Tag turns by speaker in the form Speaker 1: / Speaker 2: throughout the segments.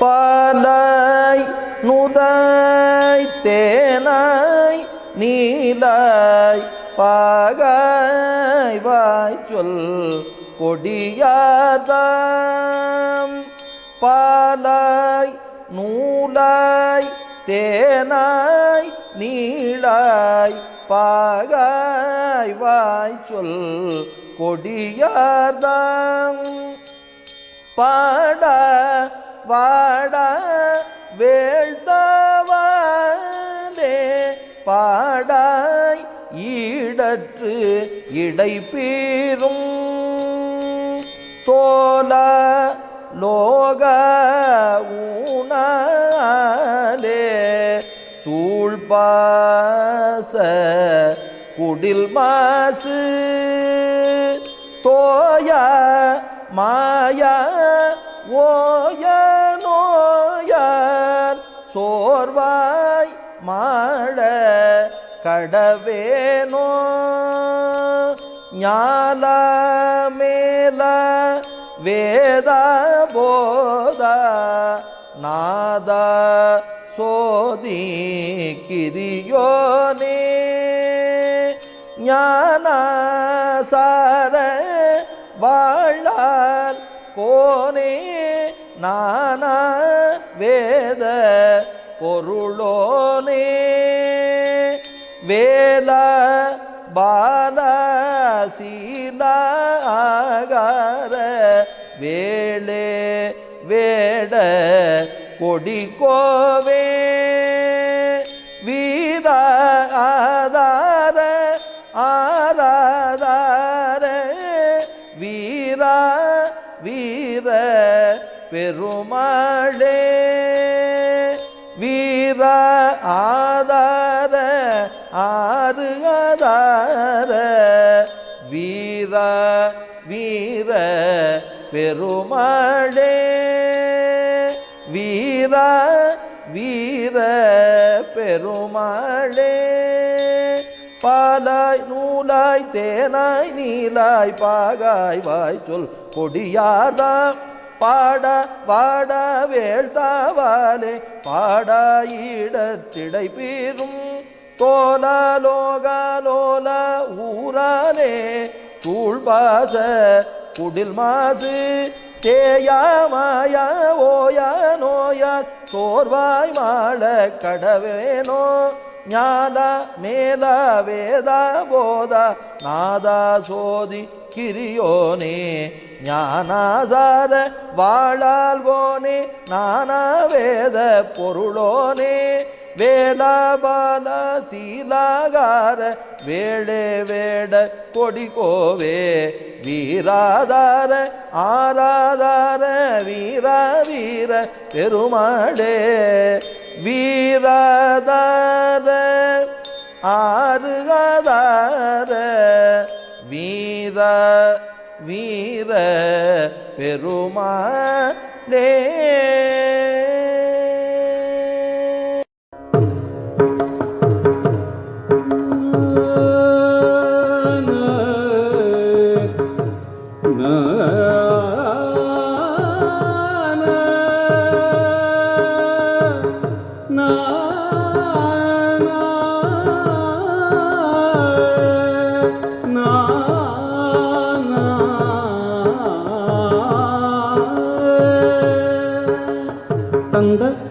Speaker 1: பாலாய் நுதாய் தேனாய் Nilai பாகாய் வாய் சொல் கொடியாதாம் பாலாய் நூலாய் தேனாய் நீளாய் பாகாய் வாய் சொல் கொடியாதாம் பா வாட வேள்தவாலே பாடாய் ஈடற்று இடைப்பீரும் தோல லோக ஊனாலே சூழ்பாச குடில் மாசு தோய மாயா வேணோ ஞால மேல வேத போத நாத சோதி கிரியோனே ஞான சார வேல பால சீலாகார வேளே வேட கொடி கோவே வீர ஆதார ஆராதார வீர வீர பெருமாளே வீர ஆ ஆறு ஆதார வீர வீர பெருமாளே. வீர வீர பெருமாளே. பாலாய் நூலாய் தேனாய் நீலாய் பாகாய் வாய் சொல் கொடியாதா பாட வாட வேள்தாவாலே பாடாயிடத்திடை பீரும் தோல லோக ஊரானே ஊராலே சூழ்பாச குடில் மாசு தேயா மாயா ஓயா நோயா தோர்வாய் மாள கடவேனோ ஞான மேலா வேதா போதா நாதா சோதி கிரியோனே ஞானாசார வாழால் கோனே நானா வேத பொருளோனே வேலாபால சீலாகார வேளே வேட கொடிகோவே வீராதார ஆராதார வீரா வீர பெருமாடே வீராதார ஆறுகாதார வீர வீர பெருமாடே ना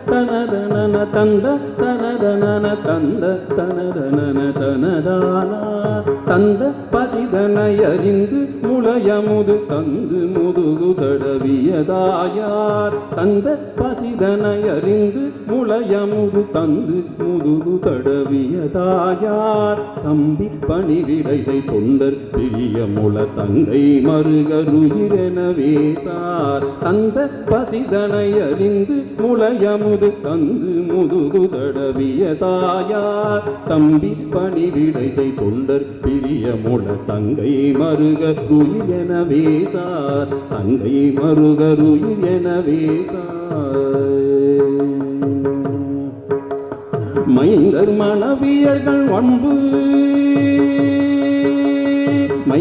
Speaker 2: தந்த தனதனன தந்த தனதனன தந்த தனதனன தனதானா? தந்த பசிதனை அறிந்து முளையமுது தந்து முதுகு தடவியதாயார். தந்த பசிதனை அறிந்து முளையமுது தந்து முதுகு தடவியதாயார். தம்பி பணிவிடைசை தொண்டர் பிரிய முள தங்கை மருகருயிரெனவே சார். தந்த பசிதனை அறிந்து முளையமுது தந்து முதுகு தடவிய தாயார். தம்பி பணிவிடைசை தொண்டர் பிரிய முள தங்கை மருக மருகருயிர் என வேசார் தங்கை மருக ருயில் என வேசார் மைந்தர் மணவியர்கள் ஒன்பு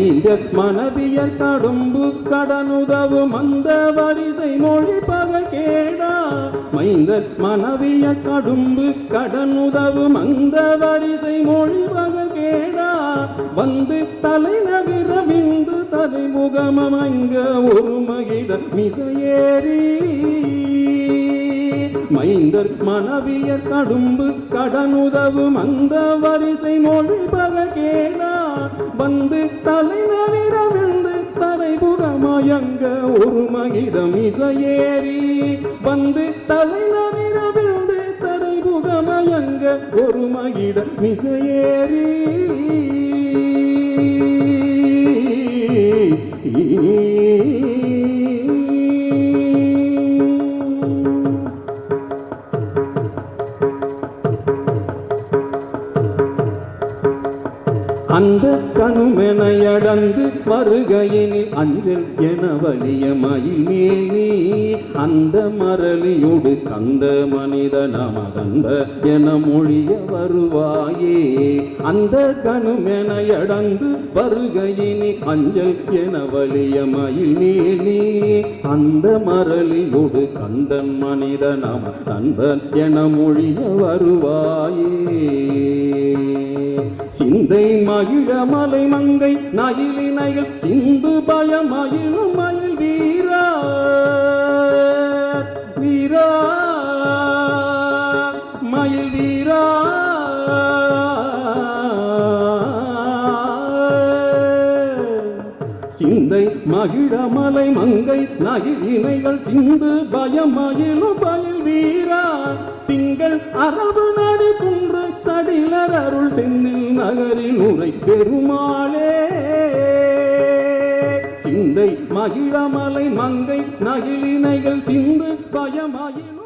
Speaker 2: மைந்தர் மனவியர் கடும்பு கடனுதவு மந்த வரிசை மொழி பக கேடா. மைந்த மனவியர் கடும்பு கடனுதவு மந்த வரிசை மொழி பக கேடா. வந்து தலைநகர விந்து தலைமுகமங்க ஒரு மகிட மிசையேறி. மைந்தர் மனவியர் கடும்பு கடனுதவு மந்த வரிசை மொழி பக கேடா. வந்து தலைநவிர விழுந்து தலைபுறமயங்க ஒரு மகிதம் இசையேறி. வந்து தலைநவிர விழுந்து தலைபுகமயங்க ஒரு மகிதம் இசையேறி. அந்த கணுமெனையடந்து வருகையினில் அஞ்சல் என வலிய மயில் அந்த மரளியோடு கந்த மனித நமதந்த என மொழிய வருவாயே. அந்த கணுமெனையடந்து வருகையினில் அஞ்சல் என வலிய மயில் அந்த மரளியோடு கந்தன் மனித நம என மொழிய வருவாயே. சிந்தை மகிழ மலை மங்கை நயிலினைகள் சிந்து பயமயிலும் மயில் வீரா. சிந்தை மகிழ மலை மங்கை நகில் இணைகள் சிந்து பயம் பயில் வீரா. திங்கள் அரபு நடி குன்று சடிலர் அருள் செந்தில் நகரில் உரை பெருமாளே. சிந்தை மகிழமலை மங்கை நகிழினைகள் சிந்து பயமயிலும்